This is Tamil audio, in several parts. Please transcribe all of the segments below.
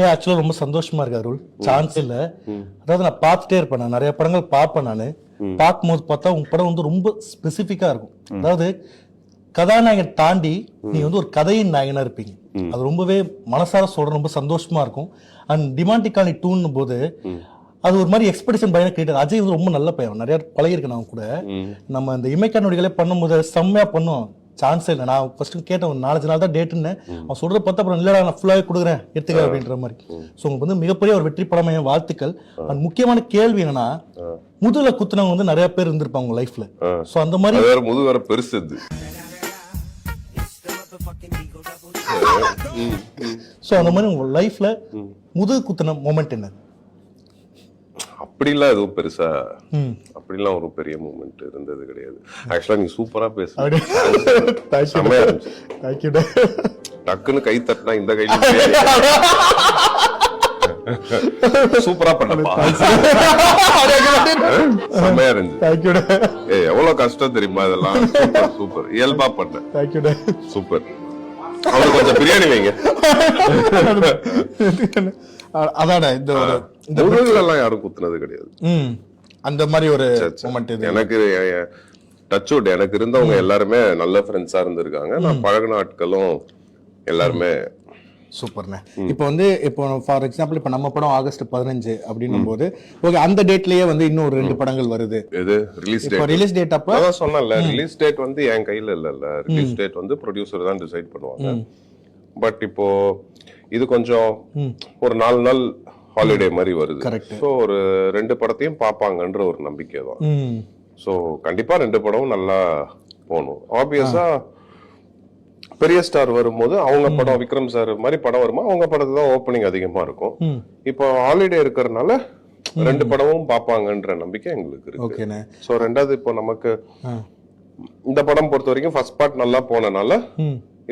ஏ ஆக்சுவலாக ரொம்ப சந்தோஷமா இருக்கு அருள். சான்ஸ் இல்ல. அதாவது நான் பார்த்துட்டே இருப்பேன் நான். நிறைய படங்கள் பார்ப்பேன் நான். பார்க்கும்போது பார்த்தா உங்க படம் வந்து ரொம்ப ஸ்பெசிஃபிக்கா இருக்கும். அதாவது கதாநாயகன் தாண்டி நீ வந்து ஒரு கதையின் நாயகனா இருப்பீங்க. அது ரொம்பவே மனசார சொல்ற ரொம்ப சந்தோஷமா இருக்கும். அண்ட் டிமாண்டி காலனி டூன்னும் போது அது ஒரு மாதிரி எக்ஸ்பெடிஷன் பையனை கேட்டு அஜய் வந்து ரொம்ப நல்ல பையன். நிறைய பழகிருக்கு நான் கூட. நம்ம இந்த இமைக்கா நொடிகளே பண்ணும்போது செம்மையா பண்ணுவோம் சான்ஸே இல்லை. நான் ஃபர்ஸ்ட் கேட்டேன் ஒரு நாலஞ்சு நாள் தான் டேட்டுன்னு அவன் சொல்றத பார்த்தா அப்புறம் இல்லடா நான் ஃபுல்லாகவே கொடுக்குறேன் எடுத்துக்க அப்படின்ற மாதிரி. ஸோ உங்களுக்கு வந்து மிகப்பெரிய ஒரு வெற்றி படமைய வாழ்த்துக்கள். அண்ட் முக்கியமான கேள்வி என்னன்னா முதுகுல குத்துனவங்க வந்து நிறைய பேர் இருந்திருப்பாங்க உங்க லைஃப்ல ஸோ அந்த மாதிரி வேற முது வேற பெருசு ஸோ அந்த மாதிரி உங்க லைஃப்ல முதுகு குத்துன மொமெண்ட் என்ன அப்படிலாம் எதுவும் பெருசா அப்படிலாம் ஒரு பெரிய மூமெண்ட் இருந்தது கிடையாது ஆக்சுவலா நீ சூப்பரா பேச அப்படியே செம்மையா இருந்துச்சு. தேங்க்யூ டக்குன்னு கை தட்டினா இந்த கையில சூப்பரா பண்ணப்பா செம்மையா இருந்துச்சு ஏய் எவ்வளவு கஷ்டம் தெரியுமா இதெல்லாம் சூப்பர் சூப்பர் இயல்பா பண்ண சூப்பர் அவனுக்கு கொஞ்சம் பிரியாணி வைங்க அதான இந்த இந்த முதுகுல எல்லாம் யாரும் குத்துனது கிடையாது. ம். அந்த மாதிரி ஒரு இது. எனக்கு டச் வுட் எனக்கு இருந்தவங்க எல்லாருமே நல்ல ஃப்ரெண்ட்ஸா இருந்திருக்காங்க. நான் பழகின ஆட்களும் எல்லாருமே சூப்பர்ண்ணே. இப்போ வந்து இப்போ ஃபார் எக்ஸாம்பிள் இப்போ நம்ம படம் ஆகஸ்ட் பதினஞ்சு அப்படின்னும் போது ஓகே அந்த டேட்லயே வந்து இன்னும் ஒரு ரெண்டு படங்கள் வருது. எது? ரிலீஸ் டேட் ரிலீஸ் டேட் அப்போ அதான் சொன்னேன்ல ரிலீஸ் டேட் வந்து என் கையில இல்லல்ல ரிலீஸ் டேட் வந்து ப்ரொடியூசர் தான் டிசைட் பண்ணுவாங்க. பட் இப்போ இது கொஞ்சம் ஒரு நாலு நாள் ஹாலிடே மாதிரி வருது. ஸோ ஒரு ரெண்டு படத்தையும் பார்ப்பாங்கன்ற ஒரு நம்பிக்கை தான். ஸோ கண்டிப்பா ரெண்டு படமும் நல்லா போகணும். ஆப்வியஸா பெரிய ஸ்டார் வரும்போது அவங்க படம் விக்ரம் சார் மாதிரி படம் வருமா? அவங்க படத்துல தான் ஓப்பனிங் அதிகமா இருக்கும். இப்போ ஹாலிடே இருக்கிறதுனால ரெண்டு படமும் பார்ப்பாங்கன்ற நம்பிக்கை எங்களுக்கு இருக்கு. ஸோ ரெண்டாவது இப்போ நமக்கு இந்த படம் பொறுத்த வரைக்கும் ஃபர்ஸ்ட் பார்ட் நல்லா போனனால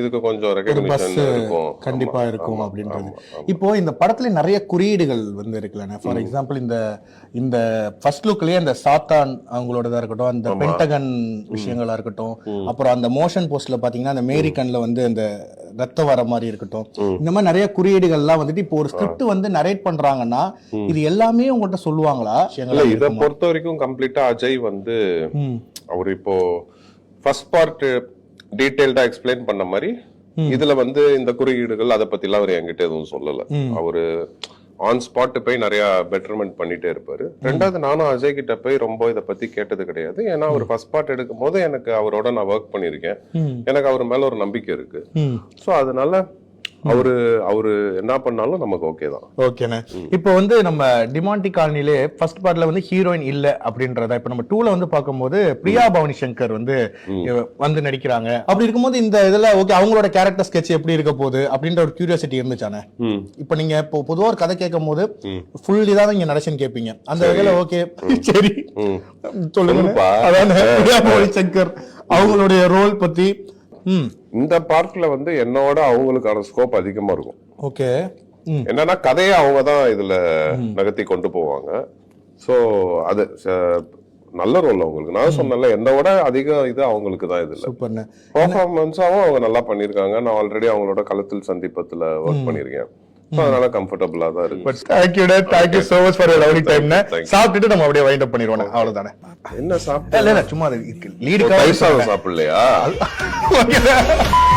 இதுக்கு கொஞ்சம் பஸ் ரெகக்னிஷன் இருக்கும். கண்டிப்பா இருக்கும் அப்படின்றது. இப்போ இந்த படத்துல நிறைய குறியீடுகள் வந்து இருக்குல்லண்ணே. ஃபார் எக்ஸாம்பிள் இந்த இந்த ஃபர்ஸ்ட் லுக்லயே அந்த சாத்தான் அவங்களோடதா இருக்கட்டும் அந்த பென்டகன் விஷயங்களா இருக்கட்டும் அப்புறம் அந்த மோஷன் போஸ்ட்ல பாத்தீங்கன்னா அந்த மேரி கண்ல வந்து அந்த ரத்தம் வர மாதிரி இருக்கட்டும். இந்த மாதிரி நிறைய குறியீடுகள்லாம் வந்துட்டு இப்போ ஒரு ஸ்கிரிப்ட் வந்து நரேட் பண்றாங்கன்னா இது எல்லாமே உங்கள்கிட்ட சொல்லுவாங்களா? இத பொறுத்த வரைக்கும் கம்ப்ளீட்டா அஜய் வந்து அவர் இப்போ ஃபர்ஸ்ட் பார்ட் டீடைல்டா எக்ஸ்பிளைன் பண்ண மாதிரி இதுல வந்து இந்த குறியீடுகள் அதை பத்தி எல்லாம் அவர் என்கிட்ட எதுவும் சொல்லல. அவரு ஆன் ஸ்பாட் போய் நிறைய பெட்டர்மெண்ட் பண்ணிட்டே இருப்பாரு. ரெண்டாவது நானும் அஜய் கிட்ட போய் ரொம்ப இத பத்தி கேட்டது கிடையாது. ஏன்னா அவர் ஃபர்ஸ்ட் பார்ட் எடுக்கும் போது எனக்கு அவரோட நான் ஒர்க் பண்ணிருக்கேன் எனக்கு அவர் மேல ஒரு நம்பிக்கை இருக்கு. சோ அதனால அவரு அவரு என்ன பண்ணாலும் நமக்கு ஓகே தான். ஓகேண்ணே இப்போ வந்து நம்ம டிமாண்டி காலனிலே ஃபர்ஸ்ட் பார்ட்ல வந்து ஹீரோயின் இல்ல அப்படின்றத இப்போ நம்ம டூல வந்து பார்க்கும்போது பிரியா பவானி சங்கர் வந்து வந்து நடிக்கிறாங்க. அப்படி இருக்கும்போது இந்த இதுல ஓகே அவங்களோட கேரக்டர் ஸ்கெட்ச் எப்படி இருக்க போகுது அப்படின்ற ஒரு கியூரியாசிட்டி இருந்துச்சானே இப்போ நீங்க இப்போ பொதுவா ஒரு கதை கேட்கும் போது ஃபுல் இதாக நீங்க நடிச்சுன்னு கேட்பீங்க. அந்த வகையில ஓகே சரி. சொல்லுங்க. அதானே பிரியா பவானி சங்கர் அவங்களுடைய ரோல் பத்தி இந்த பார்ட்ல வந்து என்னோட அவங்களுக்கான ஸ்கோப் அதிகமா இருக்கும். ஓகே. என்னன்னா கதையை அவங்க தான் இதுல நகர்த்தி கொண்டு போவாங்க. சோ அது நல்ல ரோல் அவங்களுக்கு. நான் சொன்னேன்ல என்னோட அதிக இது அவங்களுக்கு தான் இதுல. பெர்ஃபார்மன்ஸாவும் அவங்க நல்லா பண்ணிருக்காங்க நான் ஆல்ரெடி அவங்களோட களத்தில் சந்திப்பத்துல ஒர்க் பண்ணிருக்கேன் So, அதனால கம்ஃபர்டபுளா தான் இருக்கு. But thank you thank you so much for lovely டைம்னு Thank you. சாப்பிட்டுட்டு நம்ம அப்படியே வைண்ட் அப் பண்ணிடுவோம் அவ்வளவுதானே. என்ன சாப்பிட்டு? இல்ல சும்மா தயிர் லீடுக்காக சாதம் சாப்பிடலையா?